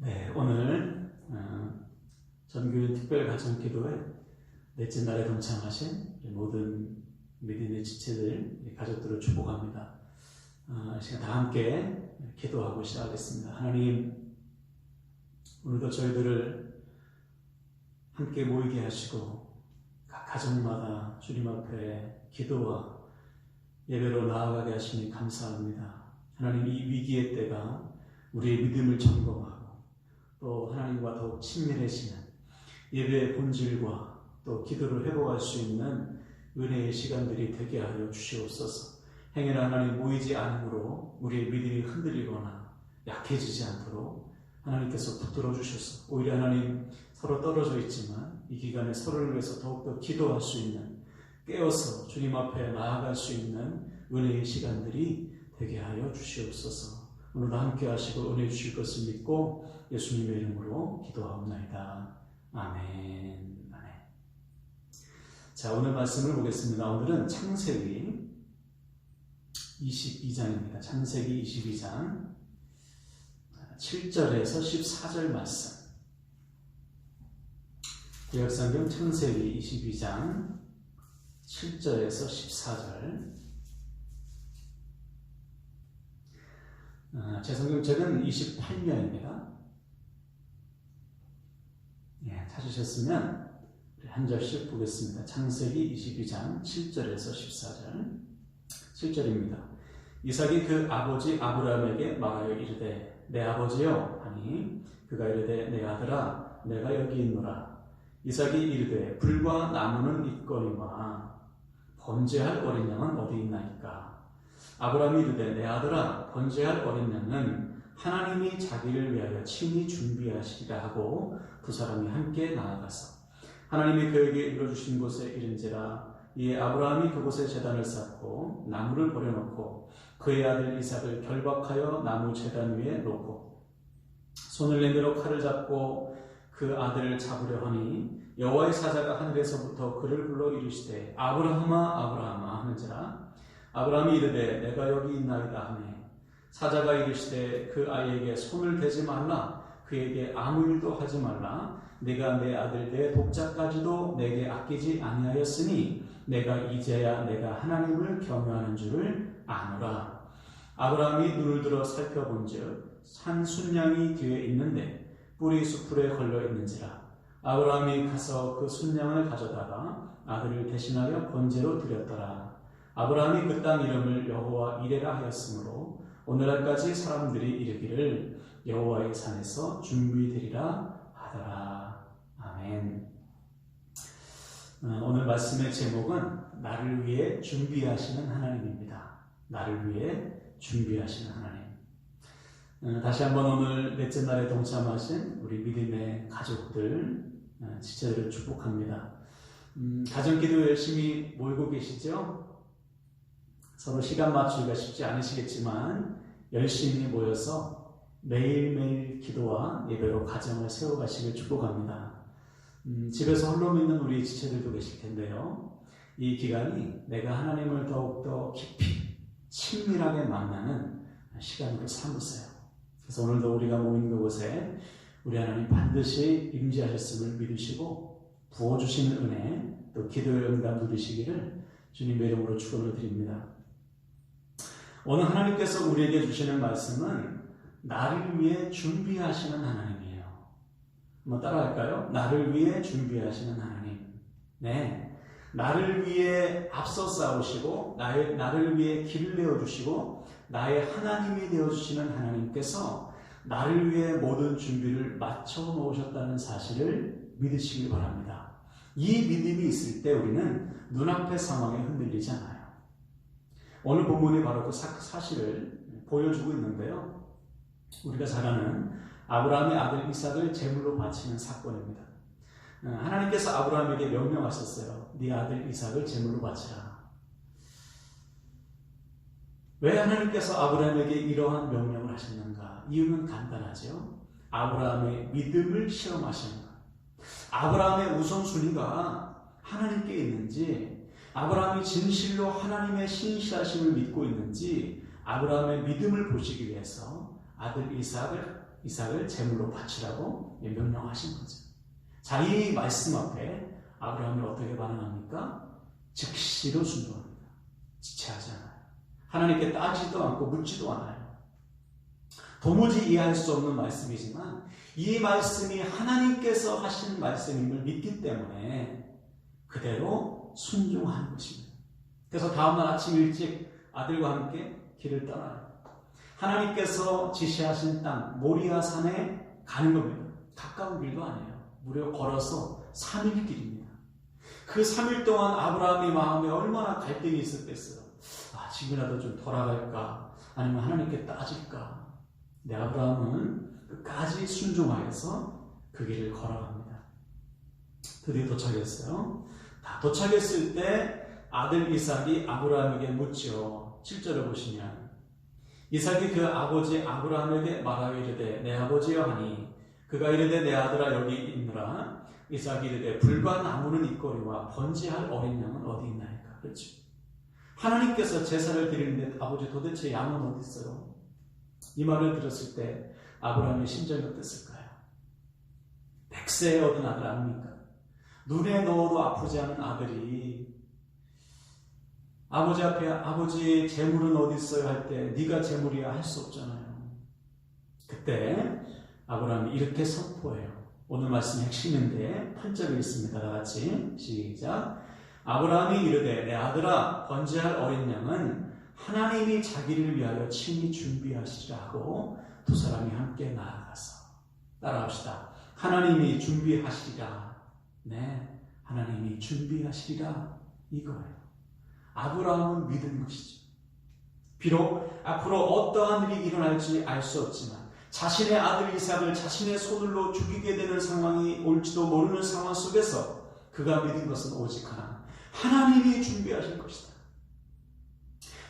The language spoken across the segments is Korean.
네, 오늘 어, 전교인 특별가정기도회 넷째 날에 동참하신 모든 믿음의 지체들, 가족들을 축복합니다. 어, 이 시간 다 함께 기도하고 시작하겠습니다. 하나님, 오늘도 저희들을 함께 모이게 하시고 각 가정마다 주님 앞에 기도와 예배로 나아가게 하시니 감사합니다. 하나님 이 위기의 때가 우리의 믿음을 점검하고 또 하나님과 더욱 친밀해지는 예배의 본질과 또 기도를 회복할 수 있는 은혜의 시간들이 되게 하여 주시옵소서. 행여나 하나님 모이지 않으므로 우리의 믿음이 흔들리거나 약해지지 않도록 하나님께서 붙들어 주셔서 오히려 하나님 서로 떨어져 있지만 이 기간에 서로를 위해서 더욱더 기도할 수 있는 깨어서 주님 앞에 나아갈 수 있는 은혜의 시간들이 되게 하여 주시옵소서. 오늘도 함께 하시고 은혜 주실 것을 믿고 예수님의 이름으로 기도하옵나이다. 아멘. 아멘. 자, 오늘 말씀을 보겠습니다. 오늘은 창세기 22장입니다. 창세기 22장 7절에서 14절 말씀. 구약성경 창세기 22장 7절에서 14절. 아, 제 성경책은 28년입니다. 예, 찾으셨으면 한 절씩 보겠습니다. 창세기 22장 7절에서 14절. 7절입니다. 이삭이 그 아버지 아브라함에게 말하여 이르되 내 아버지여 하니 그가 이르되 내 아들아 내가 여기 있노라. 이삭이 이르되 불과 나무는 있거니와 번제할 어린 양은 어디 있나이까. 아브라함이 이르되 내 아들아 번제할 어린 양은 하나님이 자기를 위하여 친히 준비하시리라 하고 두 사람이 함께 나아가서 하나님이 그에게 이루어주신 곳에 이른지라 이에 아브라함이 그곳에 제단을 쌓고 나무를 버려놓고 그의 아들 이삭을 결박하여 나무 제단 위에 놓고 손을 내밀어 칼을 잡고 그 아들을 잡으려 하니 여호와의 사자가 하늘에서부터 그를 불러 이르시되 아브라함아 아브라함아 하는지라 아브라함이 이르되 내가 여기 있나이다 하네 사자가 이르시되 그 아이에게 손을 대지 말라. 그에게 아무 일도 하지 말라. 내가 내 아들 내 독자까지도 내게 아끼지 아니하였으니 내가 이제야 내가 하나님을 경외하는 줄을 아노라. 아브라함이 눈을 들어 살펴본즉 산 순양이 뒤에 있는데 뿌리 수풀에 걸려 있는지라. 아브라함이 가서 그 순양을 가져다가 아들을 대신하여 번제로 드렸더라. 아브라함이 그 땅 이름을 여호와 이레라 하였으므로 오늘날까지 사람들이 이르기를 여호와의 산에서 준비되리라 하더라. 아멘. 어, 오늘 말씀의 제목은 나를 위해 준비하시는 하나님입니다. 나를 위해 준비하시는 하나님. 어, 다시 한번 오늘 넷째 날에 동참하신 우리 믿음의 가족들, 어, 지체들을 축복합니다. 음, 가정기도 열심히 모이고 계시죠? 서로 시간 맞추기가 쉽지 않으시겠지만 열심히 모여서 매일매일 기도와 예배로 가정을 세워가시길 축복합니다. 음, 집에서 홀로 믿는 우리 지체들도 계실 텐데요. 이 기간이 내가 하나님을 더욱더 깊이 친밀하게 만나는 시간으로 삼으세요. 그래서 오늘도 우리가 모인 그곳에 우리 하나님 반드시 임재하셨음을 믿으시고 부어주시는 은혜 또 기도의 응답 누리시기를 주님의 이름으로 축원을 드립니다. 오늘 하나님께서 우리에게 주시는 말씀은 나를 위해 준비하시는 하나님이에요. 한번 따라할까요? 나를 위해 준비하시는 하나님. 네. 나를 위해 앞서 싸우시고, 나의, 나를 위해 길을 내어주시고, 나의 하나님이 되어주시는 하나님께서 나를 위해 모든 준비를 맞춰 놓으셨다는 사실을 믿으시길 바랍니다. 이 믿음이 있을 때 우리는 눈앞의 상황에 흔들리지 않아요. 오늘 본문이 바로 그 사 실을 보여주고 있는데요. 우리가 잘 아는 아브라함의 아들 이삭을 제물로 바치는 사건입니다. 하나님께서 아브라함에게 명령하셨어요. 네 아들 이삭을 제물로 바치라. 왜 하나님께서 아브라함에게 이러한 명령을 하셨는가? 이유는 간단하죠. 아브라함의 믿음을 시험하시는 것. 아브라함의 우선순위가 하나님께 있는지, 아브라함이 진실로 하나님의 신실하심을 믿고 있는지, 아브라함의 믿음을 보시기 위해서 아들 이삭을 이삭을 제물로 바치라고 명령하신 거죠. 자, 이 말씀 앞에 아브라함이 어떻게 반응합니까? 즉시로 순종합니다. 지체하지 않아요. 하나님께 따지도 않고 묻지도 않아요. 도무지 이해할 수 없는 말씀이지만 이 말씀이 하나님께서 하신 말씀임을 믿기 때문에 그대로 순종하는 것입니다. 그래서 다음날 아침 일찍 아들과 함께 길을 떠나요. 하나님께서 지시하신 땅 모리아 산에 가는 겁니다. 가까운 길도 아니에요. 무려 걸어서 3일 길입니다. 그 3일 동안 아브라함의 마음에 얼마나 갈등이 있었겠어요. 아, 지금이라도 좀 돌아갈까? 아니면 하나님께 따질까? 네, 아브라함은 끝까지 순종하여서 그 길을 걸어갑니다. 드디어 도착했어요. 다 도착했을 때 아들 이삭이 아브라함에게 묻죠. 7절을 보시면 이삭이 그 아버지 아브라함에게 말하여 이르되 내 아버지여 하니 그가 이르되 내 아들아 여기 있느라 이삭이 이르되 불과 나무는 있거니와 번지할 어린 양은 어디 있나이까 그렇죠. 하나님께서 제사를 드리는데 아버지 도대체 양은 어디 있어요? 이 말을 들었을 때 아브라함의 심정이 어땠을까요? 백세에 얻은 아들 아닙니까? 눈에 넣어도 아프지 않은 아들이 아버지 앞에 아버지 재물은 어디 있어요 할 때 네가 재물이야 할 수 없잖아요. 그때 아브라함이 이렇게 선포해요. 오늘 말씀 핵심인데 8절에 있습니다. 다 같이 시작. 아브라함이 이르되 내 아들아 번제할 어린 양은 하나님이 자기를 위하여 친히 준비하시리라 하고 두 사람이 함께 나아가서 따라합시다. 하나님이 준비하시리라. 네, 하나님이 준비하시리라 이거예요. 아브라함은 믿은 것이죠. 비록 앞으로 어떠한 일이 일어날지 알 수 없지만 자신의 아들 이삭을 자신의 손으로 죽이게 되는 상황이 올지도 모르는 상황 속에서 그가 믿은 것은 오직 하나 하나님이 준비하실 것이다.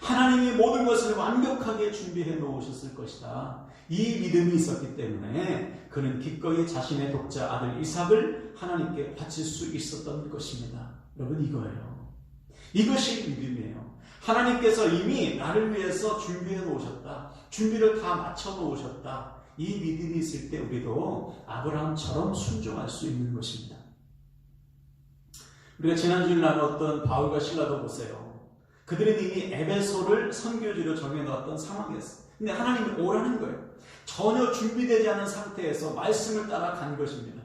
하나님이 모든 것을 완벽하게 준비해 놓으셨을 것이다. 이 믿음이 있었기 때문에 그는 기꺼이 자신의 독자 아들 이삭을 하나님께 바칠 수 있었던 것입니다. 여러분 이거예요. 이것이 믿음이에요. 하나님께서 이미 나를 위해서 준비해 놓으셨다. 준비를 다 맞춰 놓으셨다. 이 믿음이 있을 때 우리도 아브라함처럼 순종할 수 있는 것입니다. 우리가 지난주에 나눴던 바울과 신라도 보세요. 그들은 이미 에베소를 선교지로 정해놓았던 상황이었어요. 근데 하나님이 오라는 거예요. 전혀 준비되지 않은 상태에서 말씀을 따라 간 것입니다.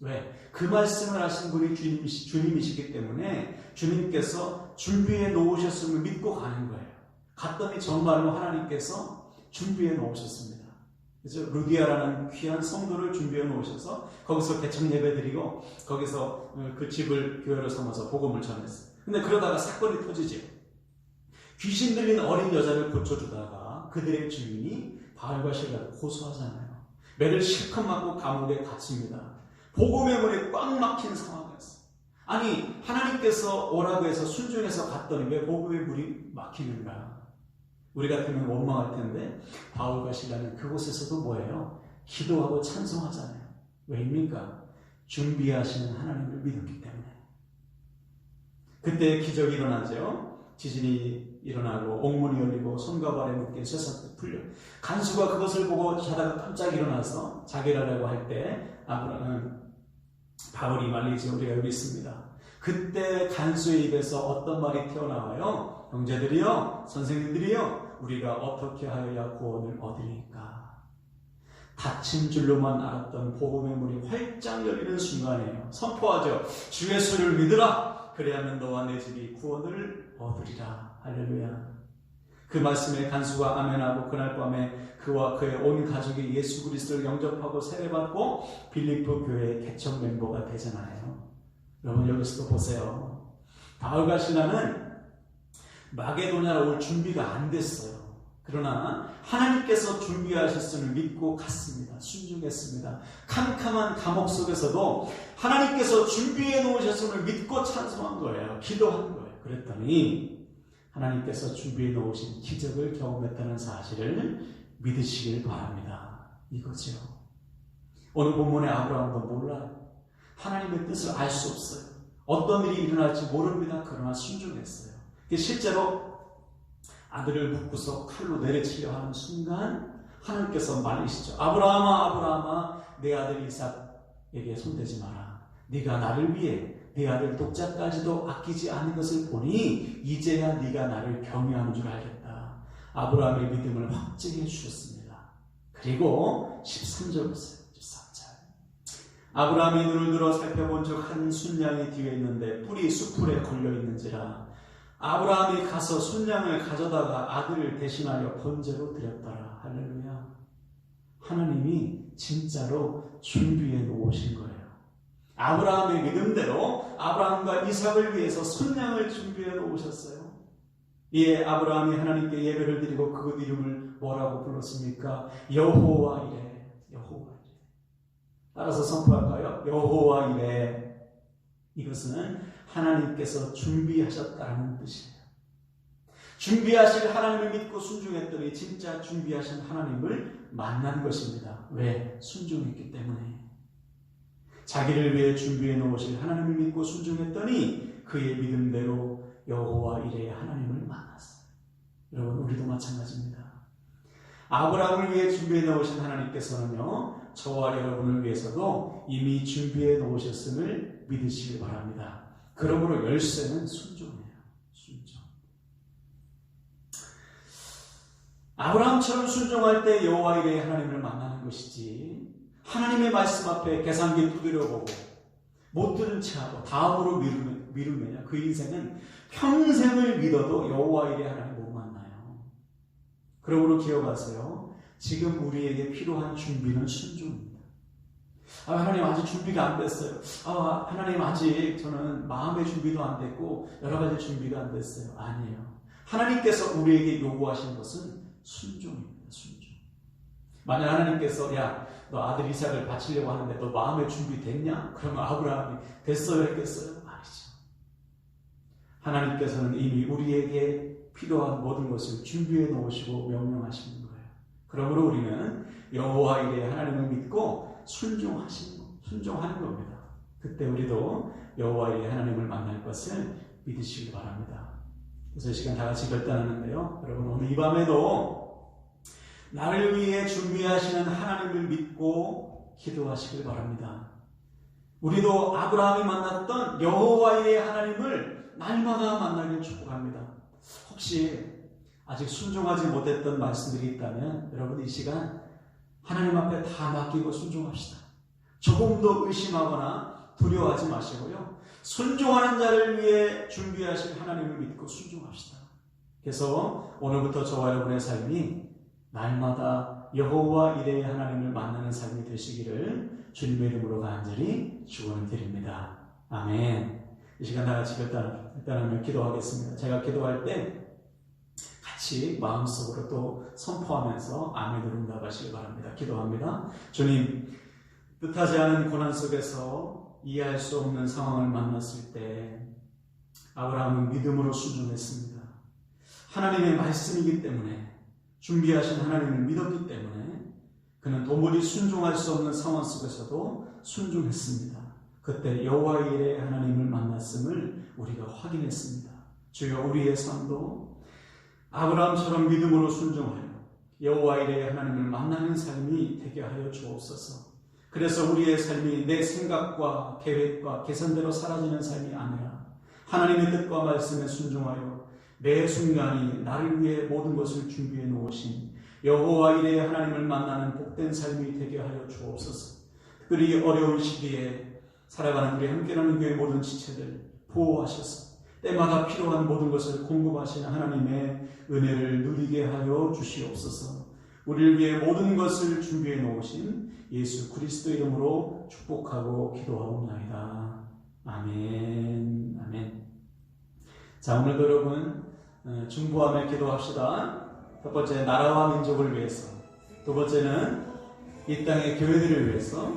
왜? 그 말씀을 하신 분이 주님이시, 주님이시기 때문에 주님께서 준비해 놓으셨음을 믿고 가는 거예요. 갔더니 정말로 하나님께서 준비해 놓으셨습니다. 그래서 루디아라는 귀한 성도를 준비해 놓으셔서 거기서 개척 예배 드리고 거기서 그 집을 교회로 삼아서 복음을 전했어요. 근데 그러다가 사건이 터지죠. 귀신 들린 어린 여자를 고쳐주다가 그들의 주인이 바알과 실라를 고소하잖아요. 매를 실컷 맞고 감옥에 갇힙니다. 복음의 문이 꽉 막힌 상황이었어요. 아니 하나님께서 오라고 해서 순종해서 갔더니 왜 복음의 문이 막히는가? 우리 같으면 원망할 텐데 바울과 실라는 그곳에서도 뭐예요? 기도하고 찬송하잖아요. 왜입니까? 준비하시는 하나님을 믿었기 때문에. 그때 기적이 일어나죠. 지진이 일어나고 옥문이 열리고 손과 발에 묶인 쇠사슬 풀려. 간수가 그것을 보고 자다가 깜짝 일어나서 자기라라고 할 때 아브라함은 바울이 말리지 우리가 여기 있습니다. 그때 간수의 입에서 어떤 말이 튀어나와요? 형제들이요, 선생님들이요, 우리가 어떻게 하여야 구원을 얻으니까? 닫힌 줄로만 알았던 복음의 문이 활짝 열리는 순간이에요. 선포하죠. 주의 수를 믿으라. 그래야만 너와 내 집이 구원을 얻으리라. 할렐루야. 그 말씀에 간수가 아멘하고 그날 밤에 그와 그의 온 가족이 예수 그리스도를 영접하고 세례받고 빌리프 교회의 개척 멤버가 되잖아요. 여러분 여기서도 보세요. 바울과 신라는 마게도냐로 올 준비가 안 됐어요. 그러나 하나님께서 준비하셨음을 믿고 갔습니다. 순종했습니다. 캄캄한 감옥 속에서도 하나님께서 준비해 놓으셨음을 믿고 찬송한 거예요. 기도한 거예요. 그랬더니 하나님께서 준비해 놓으신 기적을 경험했다는 사실을 믿으시길 바랍니다. 이거죠. 오늘 본문의 아브라함도 몰라요. 하나님의 뜻을 알 수 없어요. 어떤 일이 일어날지 모릅니다. 그러나 순종했어요. 실제로 아들을 묶고서 칼로 내려치려 하는 순간 하나님께서 말리시죠. 아브라함아 아브라함아 내 아들 이삭에게 손대지 마라. 네가 나를 위해 내 아들 독자까지도 아끼지 않은 것을 보니 이제야 네가 나를 경외하는 줄 알겠다. 아브라함의 믿음을 확증해 주셨습니다. 그리고 13절 보세요. 13절. 아브라함이 눈을 들어 살펴본 적한 순양이 뒤에 있는데 뿔이 수풀에 걸려 있는지라 아브라함이 가서 순양을 가져다가 아들을 대신하여 번제로 드렸더라. 할렐루야. 하나님이 진짜로 준비해 놓으신 거예요. 아브라함의 믿음대로 아브라함과 이삭을 위해서 순양을 준비해 놓으셨어요. 이에 아브라함이 하나님께 예배를 드리고 그 이름을 뭐라고 불렀습니까? 여호와 이래. 여호와 이래. 따라서 선포할까요? 여호와 이래. 이것은 하나님께서 준비하셨다는 뜻이에요. 준비하실 하나님을 믿고 순종했더니 진짜 준비하신 하나님을 만난 것입니다. 왜? 순종했기 때문에. 자기를 위해 준비해 놓으실 하나님을 믿고 순종했더니 그의 믿음대로 여호와 이레의 하나님을 만났어요. 여러분 우리도 마찬가지입니다. 아브라함을 위해 준비해 놓으신 하나님께서는요 저와 여러분을 위해서도 이미 준비해 놓으셨음을 믿으시기 바랍니다. 그러므로 열쇠는 순종이에요. 순종. 아브라함처럼 순종할 때 여호와 이레의 하나님을 만나는 것이지 하나님의 말씀 앞에 계산기 두드려보고 못 들은 채하고 다음으로 미루면, 미루면 그 인생은 평생을 믿어도 여호와 이레 하나님 못 만나요. 그러므로 기억하세요. 지금 우리에게 필요한 준비는 순종입니다. 아, 하나님 아직 준비가 안 됐어요. 아, 하나님 아직 저는 마음의 준비도 안 됐고 여러 가지 준비가 안 됐어요. 아니에요. 하나님께서 우리에게 요구하신 것은 순종입니다. 순종. 만약 하나님께서 야, 너 아들 이삭을 바치려고 하는데 너 마음의 준비 됐냐? 그러면 아브라함이 됐어요 했겠어요? 아니죠. 하나님께서는 이미 우리에게 필요한 모든 것을 준비해 놓으시고 명령하시는 거예요. 그러므로 우리는 여호와 이레 하나님을 믿고 순종하시는 순종하는 겁니다. 그때 우리도 여호와 이레 하나님을 만날 것을 믿으시기 바랍니다. 그래서 이 시간 다 같이 결단하는데요. 여러분 오늘 이 밤에도 나를 위해 준비하시는 하나님을 믿고 기도하시길 바랍니다. 우리도 아브라함이 만났던 여호와의 하나님을 날마다 만나길 축복합니다. 혹시 아직 순종하지 못했던 말씀들이 있다면 여러분 이 시간 하나님 앞에 다 맡기고 순종합시다. 조금도 의심하거나 두려워하지 마시고요. 순종하는 자를 위해 준비하실 하나님을 믿고 순종합시다. 그래서 오늘부터 저와 여러분의 삶이 날마다 여호와 이레의 하나님을 만나는 삶이 되시기를 주님의 이름으로 간절히 축원을 드립니다. 아멘. 이 시간 다 같이 결단, 결단하며 기도하겠습니다. 제가 기도할 때 같이 마음속으로 또 선포하면서 아멘으로 응답하시기 바랍니다. 기도합니다. 주님, 뜻하지 않은 고난 속에서 이해할 수 없는 상황을 만났을 때 아브라함은 믿음으로 순종했습니다. 하나님의 말씀이기 때문에 준비하신 하나님을 믿었기 때문에 그는 도무지 순종할 수 없는 상황 속에서도 순종했습니다. 그때 여호와 일의 하나님을 만났음을 우리가 확인했습니다. 주여 우리의 삶도 아브라함처럼 믿음으로 순종하여 여호와 일의 하나님을 만나는 삶이 되게 하여 주옵소서. 그래서 우리의 삶이 내 생각과 계획과 계산대로 사라지는 삶이 아니라 하나님의 뜻과 말씀에 순종하여 매 순간이 나를 위해 모든 것을 준비해 놓으신 여호와 이레 하나님을 만나는 복된 삶이 되게 하여 주옵소서. 특별히 어려운 시기에 살아가는 우리 함께하는 교회 모든 지체들 보호하셔서 때마다 필요한 모든 것을 공급하시는 하나님의 은혜를 누리게 하여 주시옵소서. 우리를 위해 모든 것을 준비해 놓으신 예수 그리스도 이름으로 축복하고 기도하옵나이다. 아멘. 아멘. 자, 오늘도 여러분 어, 중보하며 기도합시다. 첫 번째 나라와 민족을 위해서, 두 번째는 이 땅의 교회들을 위해서,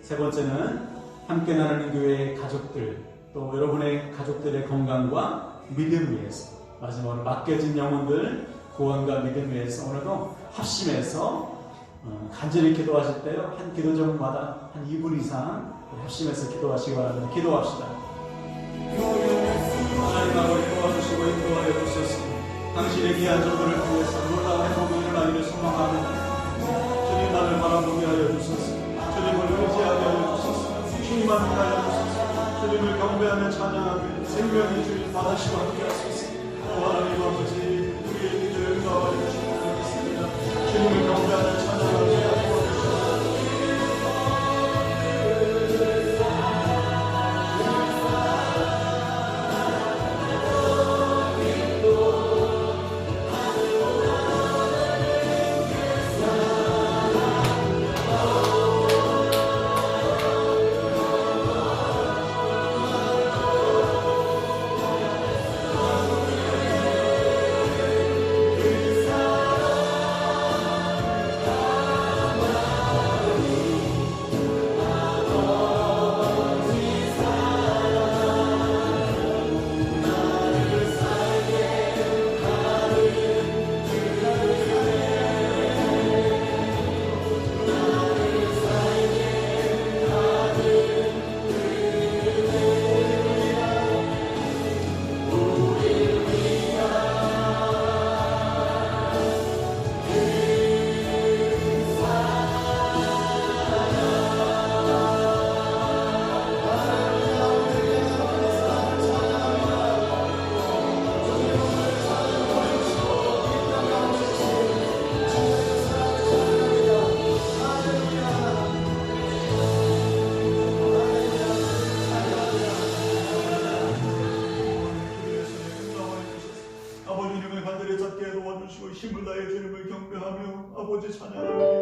세 번째는 함께 나누는 교회의 가족들, 또 여러분의 가족들의 건강과 믿음 위해서, 마지막으로 맡겨진 영혼들 구원과 믿음 위해서 오늘도 합심해서 어, 간절히 기도하실 때요 한 기도 종마다 한 2분 이상 합심해서 기도하시기 바랍니다. 기도합시다. 하나님 아버지 도와주시 복을 구하여 주셔서 당신의 귀한 저들을 통해서 놀라운 복음을 나에게 소망하는 주님 나를 바라보게 하여 주소서. 주님을 의지하게 하여 주소서. 주님만 하여 주소서. 주님을 경배하며 찬양하며 생명의 주인 받으시고 함께 하소서. 하나님 아버지 아버지 이름을